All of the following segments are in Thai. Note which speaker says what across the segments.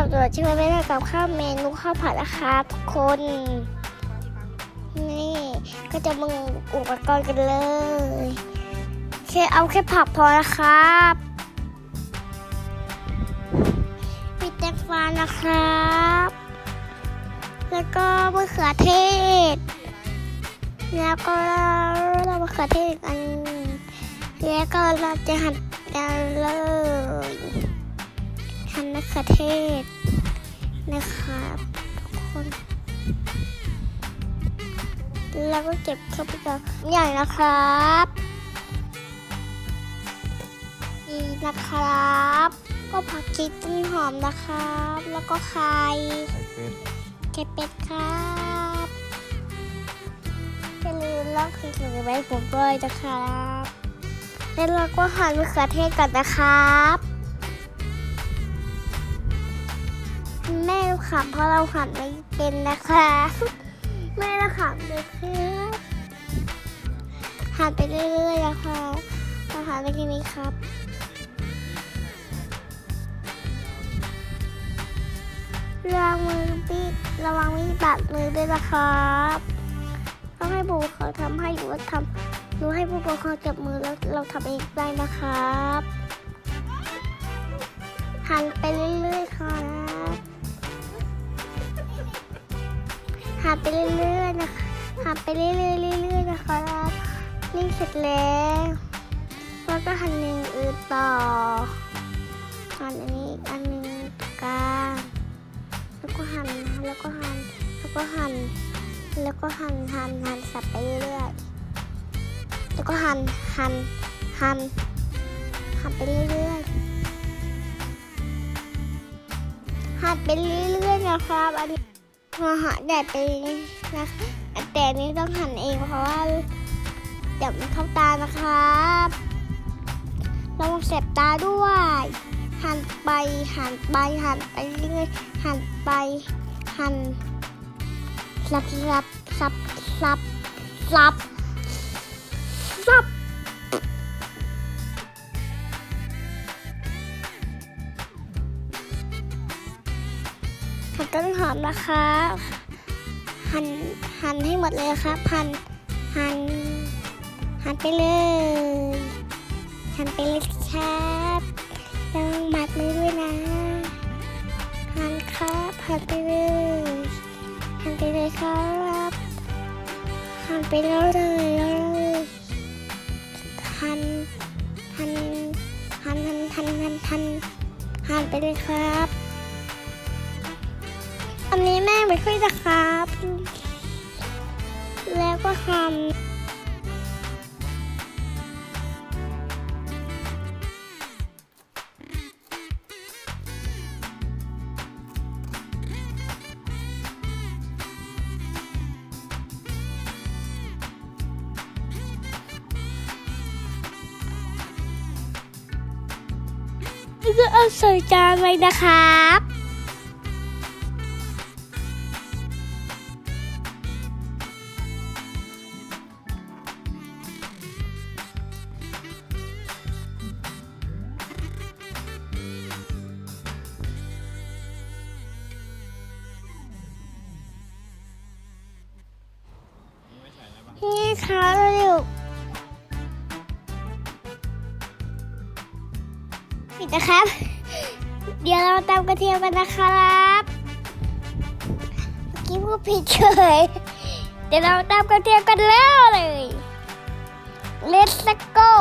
Speaker 1: เราจะช่วยไม่ได้กับข้าวเมนูข้าวผัดนะครับทุกคน นี่ก็จะมึงอุปกรณ์กันเลยแค่เอาแค่ผักพอนะครับมีแตงฟ้านะครับ แล้วก็มะเขือเทศ แล้วก็เรามะเขือเทศอัน แล้วก็เราจะหั่นกันเลย หั่นมะเขือเทศนะครับทุกคน แล้วก็เก็บเข้าไปกับใหญ่นะครับนี่นะครับ ก็ผักชีต้นหอมนะครับ แล้วก็ไข่
Speaker 2: ไข่เป็ด
Speaker 1: ไข่เป็ดครับอย่าลืมลอกคลิกหรือไว้ผมด้วยนะครับแล้วเราก็หั่นมะเขือเทศก่อนนะครับ แม่เราขำเพราะเราหั่นไม่เป็นนะคะ แม่เราขำเลยครับหั่นไปเรื่อยๆนะคะเราหั่นไปทีนี้ครับระวังมือพี่ระวังมีดบาดมือด้วยนะครับต้องให้ผู้ปกครองทำให้หรือว่าทำหรือให้ผู้ปกครองจับมือแล้วเราทำเองได้นะครับหันไปเรื่อย หันไปเรื่อยๆนะคะหันไปเรื่อยๆเรื่อยๆนะครับนี่เสร็จแล้วแล้วก็หั่นอย่งอื่นต่อหั่นอันนี้อีกอันหนึ่งกลางแล้วก็หั่นแล้วก็หั่นแล้วก็หั่นแล้วก็หั่นหั่นหั่นสับไปเรื่อยๆแล้วก็หั่นหั่นหั่นหั่นไปเรื่อยๆหั่นไปเรื่อยๆนะครับอันนี้ อหั่นได้ไปนะแต่นี้ต้องหั่นเองเพราะว่าเดี๋ยวมันเข้าตานะครับระวังเสบตาด้วย หั่นไปหั่นไปหั่นไปเรื่อยหั่นไปหั่นสับสับสับสับสับสับามนะคะหันหันให้หมดเลยครับหันหันหันไปเลยหันไปเลยครับต้องหมัดมือด้วยนะหันครับหันไปเลยหันไปเลยครับหันไปเลยเลยหันหันหันหันหันหันหันไปเลยครับ อันนี้แม่ไม่ค่อยนะครับ แล้วก็หั่นแล้วก็เอาใส่จานไว้นะครับ นี่ค่ะลูกปิดนะครับ เดี๋ยวเราตำกระเทียมกันนะครับเมื่อกี้พูดผิดเฉยเดี๋ยวเราตำกระเทียมกันแล้วเลย Let's go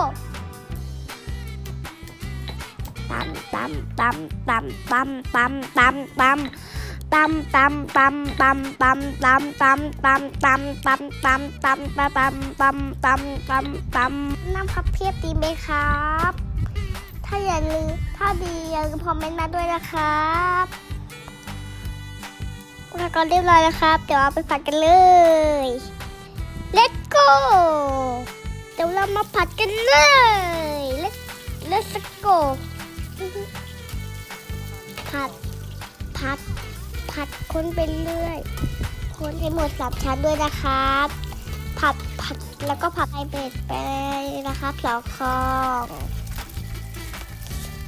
Speaker 1: ตำตำตำตำตำตำตำตำ ตำตำตำตำตำตำตำตำตำตำตำตำตำตำตำตำตำตำน้ำครับเพียบดีไหมครับ ถ้าอย่าลืมถ้าดีอย่าลืมคอมเมนต์มาด้วยนะครับแล้วก็เรียบร้อยแล้วครับ เดี๋ยวเอาไปผัดกันเลย Let's go เดี๋ยวเรามาผัดกันเลย Let's Let's go ผัดผัด ผัดคนไปเรื่อยคนให้หมดสามชั้นด้วยนะครับ ผัดผัดแล้วก็ผัดไอเบ็ดไปนะครับสองคอง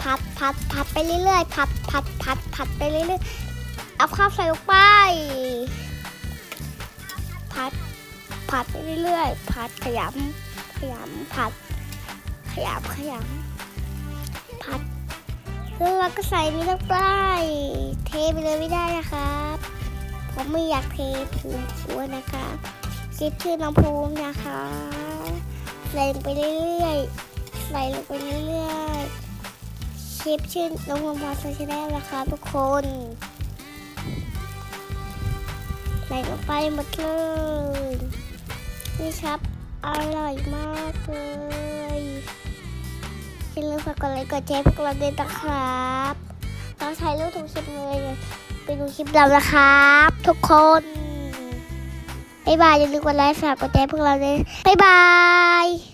Speaker 1: ผัดผผัดผัดไปเรื่อยๆผัดผัดผัดผัดไปเรื่อยๆเอาข้าวใส่ลงไป ผัดผัดไปเรื่อยๆผัดขยำขยำผัดขยำขยำผัด แล้วเราก็ใส่นี่ลงไปเทไปเลยไม่ได้นะครับ ผมไม่อยากเทภูมิหัวนะคะคิดชื่อน้องภูมินะคะ ใส่ลงไปเรื่อยๆ ใส่ลงไปเรื่อยๆคลิปชื่อน้องวงวาโซเชียลนะคะทุกคน ใส่ลงไปหมดเลยนี่ครับ อร่อยมากเลย อย่าลืมฝากกดไลค์กดแชร์พวกเราด้วยนะครับต้องใช้รูปทุกคลิปเลยไปดูคลิปเรานะครับ ทุกคนบ๊ายบายอย่าลืมกดไลค์ฝากกดแชร์พวกเราด้วยบ๊ายบาย